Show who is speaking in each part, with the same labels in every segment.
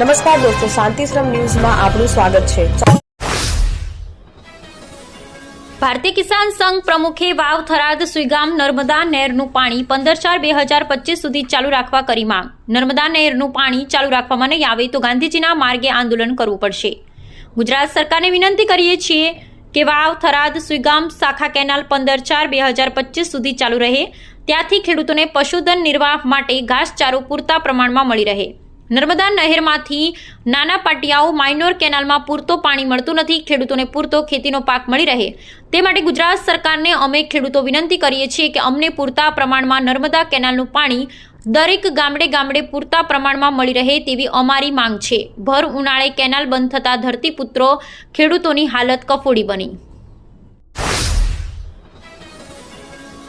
Speaker 1: નમસ્કાર દોસ્તો, શાંતિશ્રમ ન્યૂઝમાં આપનું સ્વાગત છે.
Speaker 2: ભારતીય કિસાન સંઘ પ્રમુખે વાવ, થરાદ, સુઈગામ, નર્મદા નહેરનું પાણી પંદર ચાર બે હજાર પચીસ સુધી ચાલુ રાખવા કરી માંગ. નર્મદા નહેરનું પાણી ચાલુ રાખવામાં નહીં આવે તો ગાંધીજીના માર્ગે આંદોલન કરવું પડશે. ગુજરાત સરકારને વિનંતી કરીએ છીએ કે વાવ, થરાદ, સુઈગામ શાખા કેનાલ પંદર ચાર બે હજાર પચીસ સુધી ચાલુ રહે. ત્યાંથી ખેડૂતોને પશુધન નિર્વાહ માટે ઘાસચારો પૂરતા પ્રમાણમાં મળી રહે. નર્મદા નહેરમાંથી નાના પાટિયાઓ માઇનોર કેનાલમાં પૂરતો પાણી મળતું નથી, ખેડૂતોને પૂરતો ખેતીનો પાક મળી રહે. તે માટે ગુજરાત સરકારને અમે ખેડૂતો વિનંતી કરીએ છીએ કે અમને પૂરતા પ્રમાણમાં નર્મદા કેનાલનું પાણી દરેક ગામડે ગામડે પૂરતા પ્રમાણમાં મળી રહે તેવી અમારી માંગ છે. ભર ઉનાળે કેનાલ બંધ થતાં ધરતીપુત્રો ખેડૂતોની હાલત કફોડી બની.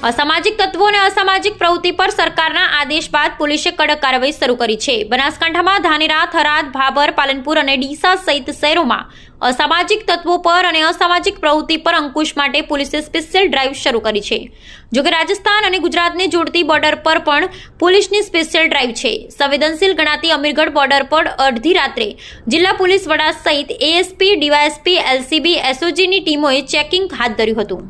Speaker 2: અસામાજિક તત્વો અને અસામાજિક પ્રવૃત્તિ પર સરકારના આદેશ બાદ પોલીસે કડક કાર્યવાહી શરૂ કરી છે. બનાસકાંઠામાં ધાનેરા, થરાદ, ભાભર, પાલનપુર અને ડીસા સહિત શહેરોમાં અસામાજિક તત્વો પર અને અસામાજિક પ્રવૃત્તિ પર અંકુશ માટે પોલીસે સ્પેશિયલ ડ્રાઈવ શરૂ કરી છે. જોકે રાજસ્થાન અને ગુજરાતને જોડતી બોર્ડર પર પણ પોલીસની સ્પેશિયલ ડ્રાઈવ છે. સંવેદનશીલ ગણાતી અમીરગઢ બોર્ડર પર અડધી રાત્રે જિલ્લા પોલીસ વડા સહિત એએસપી, ડીવાયએસપી, એલસીબી, એસઓજીની ટીમોએ ચેકિંગ હાથ ધર્યું હતું.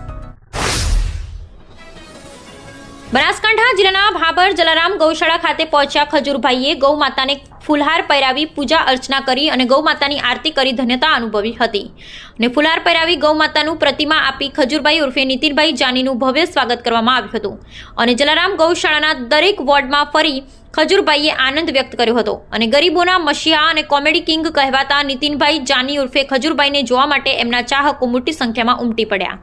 Speaker 2: બનાસકાંઠા જિલ્લાના ભાબર જલારામ ગૌશાળા ખાતે પહોંચ્યા ખજૂરભાઈએ ગૌ માતાને ફુલહાર પહેરાવી પૂજા અર્ચના કરી અને ગૌ માતાની આરતી કરી ધન્યતા અનુભવી હતી. અને ફુલહાર પહેરાવી ગૌ માતાનું પ્રતિમા આપી ખજૂરભાઈ ઉર્ફે નીતિનભાઈ જાનીનું ભવ્ય સ્વાગત કરવામાં આવ્યું હતું. અને જલારામ ગૌશાળાના દરેક વોર્ડમાં ફરી ખજૂરભાઈએ આનંદ વ્યક્ત કર્યો હતો. અને ગરીબોના મશિયા અને કોમેડી કિંગ કહેવાતા નીતિનભાઈ જાની ઉર્ફે ખજૂરભાઈને જોવા માટે એમના ચાહકો મોટી સંખ્યામાં ઉમટી પડ્યા.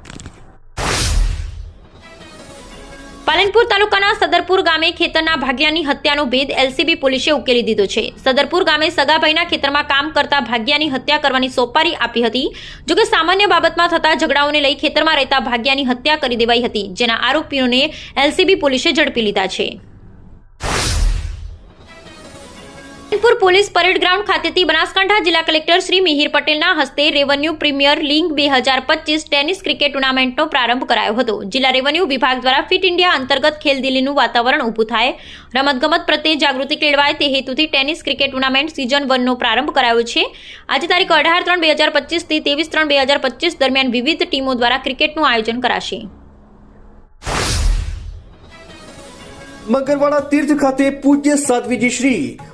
Speaker 2: પાલનપુર તાલુકાના સદરપુર ગામે ખેતરના ભાગ્યાની હત્યાનો ભેદ એલસીબી પોલીસે ઉકેલી દીધો છે. સદરપુર ગામે સગાભાઈના ખેતરમાં કામ કરતા ભાગ્યાની હત્યા કરવાની સોપારી આપી હતી, જોકે સામાન્ય બાબતમાં થતા ઝઘડાઓને લઈ ખેતરમાં રહેતા ભાગ્યાની હત્યા કરી દેવાઈ હતી, જેના આરોપીઓને એલસીબી પોલીસે ઝડપી લીધા છે. પાલનપુર પોલીસ પરેડ ગ્રાઉન્ડ ખાતેથી બનાસકાંઠા જિલ્લા કલેક્ટર શ્રી મિહિર પટેલના હસ્તે રેવન્યુ પ્રીમિયર લીગ બે હજાર પચીસ ટેનિસ ક્રિકેટ ટુર્નામેન્ટનો પ્રારંભ કરાયો હતો. જિલ્લા રેવન્યુ વિભાગ દ્વારા ફિટ ઇન્ડિયા અંતર્ગત ખેલદિલીનું વાતાવરણ ઊભું થાય. રમતગમત પ્રત્યે જાગૃતિ કેળવાય તે હેતુથી ટેનિસ ક્રિકેટ ટુર્નામેન્ટ સિઝન વનનો પ્રારંભ કરાયો છે. આજે તારીખ અઢાર ત્રણ બે હજાર પચીસથી ત્રેવીસ ત્રણ બે હજાર પચીસ દરમિયાન વિવિધ ટીમો દ્વારા ક્રિકેટનું આયોજન કરાશે.
Speaker 3: મગરવાડા તીર્થ ખાતે પૂજ્ય સાધ્વીજી શ્રી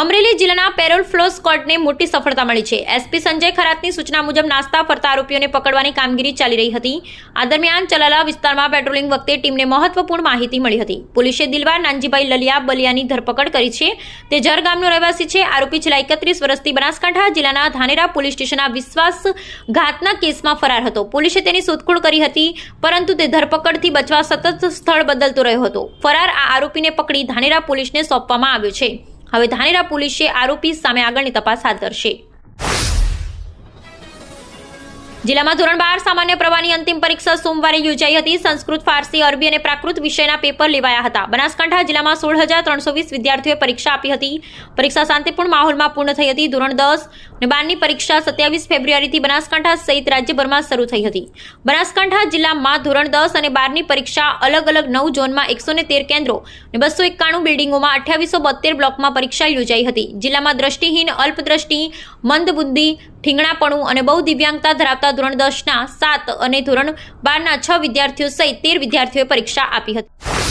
Speaker 2: અમરેલી જિલ્લાના પેરોલ ફ્લો સ્કોડને મોટી સફળતા મળી છે. એસપી સંજય ખરાતની સૂચના મુજબ નાસ્તા ફરતા આરોપીઓને પકડવાની કામગીરી ચાલી રહી હતી. આ દરમિયાન ચલાલા વિસ્તારમાં પેટ્રોલિંગ વખતે ટીમને મહત્વપૂર્ણ માહિતી મળી હતી. પોલીસે દિલવાર નાનજીભાઈ લલિયા બલિયાની ધરપકડ કરી છે. તે જર ગામનો રહેવાસી છે. આરોપી છેલ્લા એકત્રીસ વર્ષથી બનાસકાંઠા જિલ્લાના ધાનેરા પોલીસ સ્ટેશનના વિશ્વાસઘાતના કેસમાં ફરાર હતો. પોલીસે તેની શોધખોળ કરી હતી, પરંતુ તે ધરપકડથી બચવા સતત સ્થળ બદલતો રહ્યો હતો. ફરાર આ આરોપીને પકડી ધાનેરા પોલીસને સોંપવામાં આવ્યો છે. હવે ધાનેરા પોલીસે આરોપી સામે આગળની તપાસ હાથ ધરશે. જિલ્લામાં ધોરણ બાર સામાન્ય પ્રવાહની અંતિમ પરીક્ષા સોમવારે યોજાઈ હતી. સંસ્કૃત, ફારસી, અરબી અને પ્રાકૃત વિષયના પેપર લેવાયા હતા. બનાસકાંઠા જિલ્લામાં સોળ હજાર ત્રણસો વીસ વિદ્યાર્થીઓએ પરીક્ષા આપી હતી. પરીક્ષા શાંતિપૂર્ણ માહોલમાં પૂર્ણ થઈ હતી. ધોરણ દસ અને બારની પરીક્ષા સત્યાવીસ ફેબ્રુઆરીથી બનાસકાંઠા સહિત રાજ્યભરમાં શરૂ થઈ હતી. બનાસકાંઠા જિલ્લામાં ધોરણ દસ અને બારની પરીક્ષા અલગ અલગ નવ ઝોનમાં એકસો તેર કેન્દ્રો અને બસો એકાણું બિલ્ડિંગોમાં અઠ્યાવીસો બોતેર બ્લોકમાં પરીક્ષા યોજાઈ હતી. જિલ્લામાં દ્રષ્ટિહીન, અલ્પદ્રષ્ટિ, મંદબુદ્ધિ ઠીંગણાપણું અને બહુ દિવ્યાંગતા ધરાવતા ધોરણ દસના સાત અને ધોરણ બારના છ વિદ્યાર્થીઓ સહિત તેર વિદ્યાર્થીઓએ પરીક્ષા આપી હતી.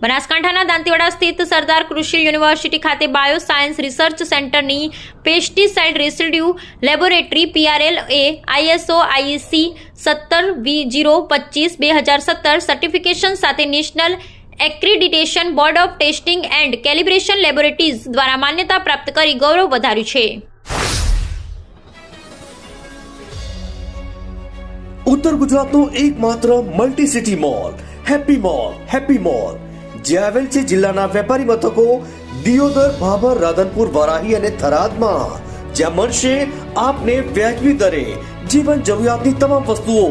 Speaker 2: બનાસકાંઠાના દાંતીવાડા સ્થિત સરદાર કૃષિ યુનિવર્સિટી ખાતે બાયો સાયન્સ રિસર્ચ સેન્ટરની પેસ્ટિસાઇડ રેસિડ્યુ લેબોરેટરી પીઆરએલ એ આઈએસઓ આઈસી સત્તર વી જીરો પચીસ બે હજાર સત્તર સર્ટિફિકેશન સાથે national accreditation, board of testing and calibration laboratories દ્વારા માન્યતા પ્રાપ્ત કરી ગૌરવ વધાર્યું છે.
Speaker 3: ઉત્તર ગુજરાતનું એકમાત્ર multi city mall happy mall happy mall જે આવેલ છે જિલ્લાના વેપારી મથકો દિયોદર, ભાભર, રાધનપુર, વરાહી અને થરાદમાં. જ્યાં મળશે આપને વ્યાજબી દરે જીવન જરૂરિયાતની તમામ વસ્તુઓ.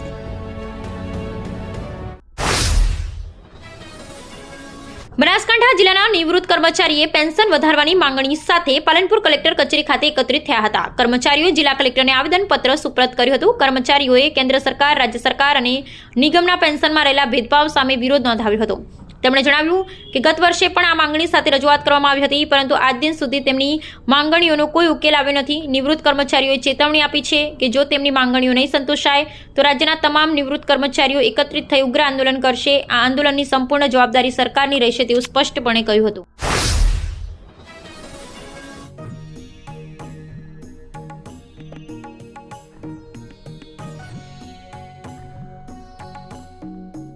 Speaker 2: બનાસકાંઠા જિલ્લાના નિવૃત્ત કર્મચારીએ પેન્શન વધારવાની માંગણી સાથે પાલનપુર કલેક્ટર કચેરી ખાતે એકત્રિત થયા હતા. કર્મચારીઓએ જિલ્લા કલેક્ટરને આવેદનપત્ર સુપ્રત કર્યું હતું. કર્મચારીઓએ કેન્દ્ર સરકાર, રાજ્ય સરકાર અને નિગમના પેન્શનમાં રહેલા ભેદભાવ સામે વિરોધ નોંધાવ્યો હતો. તેમણે જણાવ્યું કે ગત વર્ષે પણ આ માંગણી સાથે રજૂઆત કરવામાં આવી હતી, પરંતુ આજ દિન સુધી તેમની માંગણીઓનો કોઈ ઉકેલ આવ્યો નથી. નિવૃત્ત કર્મચારીઓએ ચેતવણી આપી છે કે જો તેમની માંગણીઓ નહીં સંતોષાય, તો રાજ્યના તમામ નિવૃત્ત કર્મચારીઓ એકત્રિત થઈ ઉગ્ર આંદોલન કરશે. આ આંદોલનની સંપૂર્ણ જવાબદારી સરકારની રહેશે તેવું સ્પષ્ટપણે કહ્યું હતું.